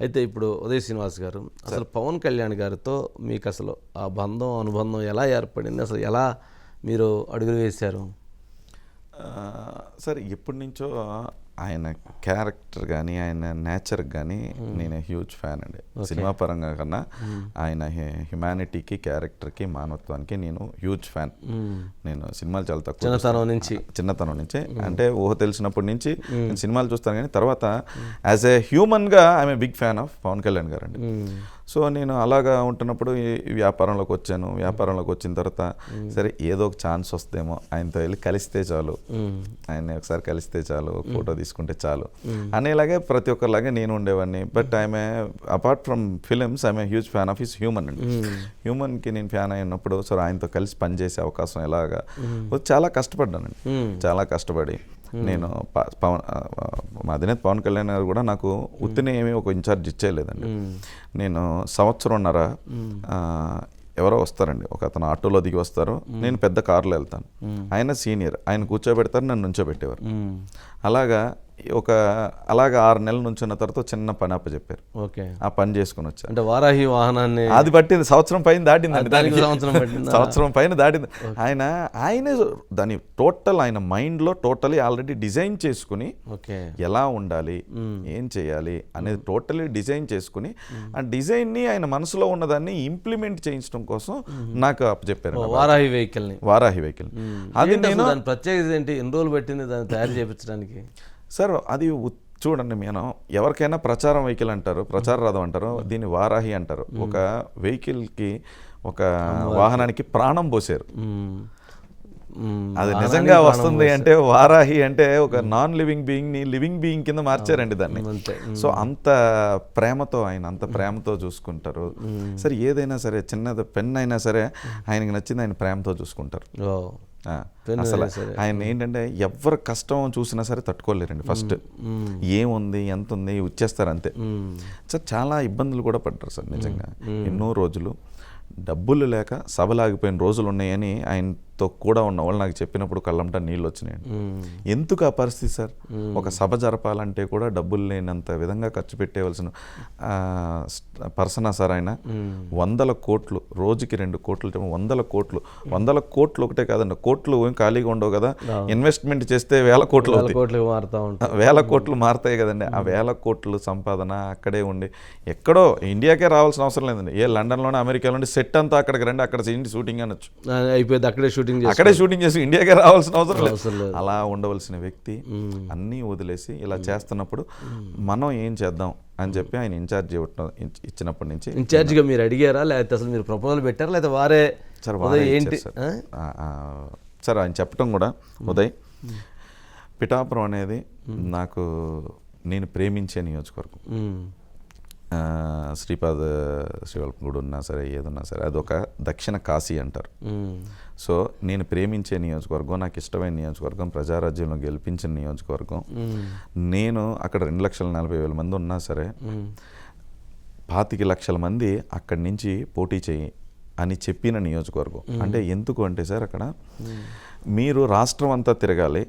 అయితే ఇప్పుడు ఉదయ్ శ్రీనివాస్ గారు అసలు పవన్ కళ్యాణ్ గారితో మీకు అసలు ఆ బంధం అనుబంధం ఎలా ఏర్పడింది? అసలు ఎలా మీరు అడుగులు వేశారు? సార్ ఎప్పటి నుంచో ఆయన క్యారెక్టర్ కానీ ఆయన నేచర్ కానీ నేను హ్యూజ్ ఫ్యాన్ అండి. సినిమా పరంగా కన్నా ఆయన హ్యుమానిటీకి క్యారెక్టర్కి మానవత్వానికి నేను హ్యూజ్ ఫ్యాన్ నేను సినిమాలు చాలా తక్కువ చిన్నతనం నుంచి. చిన్నతనం నుంచి. అంటే ఊహ తెలిసినప్పటి నుంచి నేను సినిమాలు చూస్తాను. కానీ తర్వాత as a హ్యూమన్గా I'm big fan of Pawan Kalyan గారు అండి. సో నేను అలాగా ఉంటున్నప్పుడు వ్యాపారంలోకి వచ్చాను. వ్యాపారంలోకి వచ్చిన తర్వాత సరే ఏదో ఒక ఛాన్స్ వస్తేమో ఆయనతో వెళ్ళి కలిస్తే చాలు. ఆయన ఒకసారి కలిస్తే చాలు. ఫోటో తీసుకుంటే చాలు. అనేలాగే ప్రతి ఒక్కరిలాగే నేను ఉండేవాడిని. But I'm apart from films I'm huge fan of his human అండి. హ్యూమన్కి నేను ఫ్యాన్ అయినప్పుడు సో ఆయనతో కలిసి పనిచేసే అవకాశం ఎలాగా? చాలా కష్టపడ్డానండి. చాలా కష్టపడి. నేను ప- పవన్ మా అధినేత పవన్ కళ్యాణ్ గారు కూడా నాకు ఉత్తినే ఏమీ ఒక ఇన్ఛార్జ్ ఇచ్చేయలేదండి. నేను సంవత్సరంన్నర ఎవరో వస్తారండి. ఒక అతను ఆటోలో దిగి వస్తారు. నేను పెద్ద కారులో వెళ్తాను. ఆయన సీనియర్. ఆయన కూర్చోబెడతారు నన్ను నుంచోబెట్టేవారు. అలాగా ఒక అలాగా ఆరు నెలల నుంచున్న తర్వాత చిన్న పని అప్పచెప్పారు. ఓకే. ఆ పని చేసుకుని వచ్చాను అంటే వారాహి వాహనాన్ని అది పట్టింది సంవత్సరం పైన దాటిందండి దానికి. సంవత్సరం పైన దాటింది. ఆయన ఆయనే దాని టోటల్ ఆయన మైండ్లో టోటలీ ఆల్రెడీ డిజైన్ చేసుకుని ఓకే. ఎలా ఉండాలి ఏం చేయాలి అనేది టోటలీ డిజైన్ చేసుకుని ఆ డిజైన్ని ఆయన మనసులో ఉన్నదాన్ని ఇంప్లిమెంట్ చేయించడం కోసం నాకు అప్పచెప్పారు వారాహి వెహికల్ని. వారాహి వెహికల్. అది నేను దాని ప్రత్యేకత ఏంటి? ఎన్ని రోజులు పట్టింది దాన్ని తయారు చేయించడానికి? సార్ అది చూడండి నేను ఎవరికైనా ప్రచారం వెహికల్ అంటారు ప్రచార రథం అంటారు దీన్ని వారాహి అంటారు. ఒక వెహికల్కి ఒక వాహనానికి ప్రాణం పోసారు. అది నిజంగా వస్తుంది అంటే వారాహి అంటే ఒక నాన్ లివింగ్ బీయింగ్ని లివింగ్ బీయింగ్ కింద మార్చారండి దాన్ని. సో అంత ప్రేమతో ఆయన అంత ప్రేమతో చూసుకుంటారు. సరే ఏదైనా సరే చిన్నది పెన్ అయినా సరే ఆయనకి నచ్చింది ఆయన ప్రేమతో చూసుకుంటారు. అసలు. ఆయన ఏంటంటే ఎవరి కష్టం చూసినా సరే తట్టుకోలేరండి ఫస్ట్. ఏముంది ఎంత ఉంది ఇచ్చేస్తారు అంతే. సార్ చాలా ఇబ్బందులు కూడా పడ్డారు సార్ నిజంగా. ఎన్నో రోజులు డబ్బులు లేక సభలాగిపోయిన రోజులు ఉన్నాయని ఆయనతో కూడా ఉన్న వాళ్ళు నాకు చెప్పినప్పుడు కళ్ళంట నీళ్ళు వచ్చినాయండి. ఎందుకు ఆ పరిస్థితి సార్? ఒక సభ జరపాలంటే కూడా డబ్బులు లేనంత విధంగా ఖర్చు పెట్టేవలసిన పర్సనా సార్ ఆయన? వందల కోట్లు రోజుకి రెండు కోట్లు వందల కోట్లు. వందల కోట్లు ఒకటే కాదండి కోట్లు ఏం ఖాళీగా ఉండవు కదా. ఇన్వెస్ట్మెంట్ చేస్తే వేల కోట్లు వేల అవుతాయి. కోట్లకు మారుతా ఉంటాయి. వేల కోట్లు మారుతాయి కదండి. ఆ వేల కోట్లు సంపాదన అక్కడే ఉండి ఎక్కడో ఇండియాకే రావాల్సిన అవసరం లేదండి. ఏ లండన్లోనే అమెరికాలోనే సెట్ అంతా అక్కడికి రండి అక్కడ చేయండి షూటింగ్ అనొచ్చు. అయిపోయింది అక్కడే షూటింగ్ చేసి అక్కడే షూటింగ్ చేసి ఇండియాకే రావాల్సిన అవసరం లేదు. అలా ఉండవలసిన వ్యక్తి అన్నీ వదిలేసి ఇలా చేస్తున్నప్పుడు మనం ఏం చేద్దాం అని చెప్పి ఆయన ఇన్ఛార్జ్ ఇచ్చినప్పటి నుంచి ఇన్ఛార్జిగా మీరు అడిగారా? లేకపోతే అసలు మీరు ప్రపోజల్ పెట్టారా? లేకపోతే వారే సార్ ఏంటి? సార్. ఆయన చెప్పడం కూడా ఉదయ్ పిఠాపురం అనేది నాకు నేను ప్రేమించే నియోజకవర్గం. శ్రీపాద శ్రీవల్పం గుడి ఉన్నా సరే ఏదున్నా సరే అదొక దక్షిణ కాశీ అంటారు. సో నేను ప్రేమించే నియోజకవర్గం నాకు ఇష్టమైన నియోజకవర్గం ప్రజారాజ్యంలో గెలిపించిన నియోజకవర్గం. నేను అక్కడ రెండు లక్షల నలభై వేల మంది ఉన్నా సరే పాతిక లక్షల మంది అక్కడి నుంచి పోటీ చేయి అని చెప్పిన నియోజకవర్గం. అంటే ఎందుకు అంటే సార్ అక్కడ మీరు రాష్ట్రం అంతా తిరగాలి.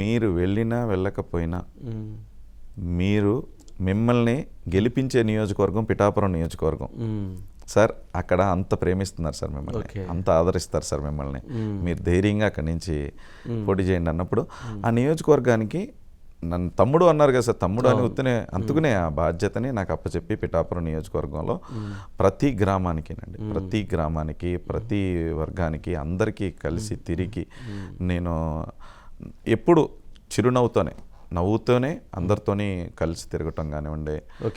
మీరు వెళ్ళినా వెళ్ళకపోయినా. మీరు మిమ్మల్ని గెలిపించే నియోజకవర్గం పిఠాపురం నియోజకవర్గం. సార్ అక్కడ అంత ప్రేమిస్తున్నారు సార్ మిమ్మల్ని. అంత ఆదరిస్తారు సార్ మిమ్మల్ని. మీరు ధైర్యంగా అక్కడి నుంచి పోటీ చేయండి అన్నప్పుడు ఆ నియోజకవర్గానికి నన్ను తమ్ముడు అన్నారు కదా సార్. తమ్ముడు అని ఉత్తనే అందుకునే ఆ బాధ్యతని నాకు అప్పచెప్పి పిఠాపురం నియోజకవర్గంలో ప్రతి గ్రామానికినండి. ప్రతి గ్రామానికి ప్రతి వర్గానికి అందరికీ కలిసి తిరిగి నేను ఎప్పుడు చిరునవ్వుతోనే నవ్వుతోనే అందరితోని కలిసి తిరగటం కానివ్వండి ఓకే.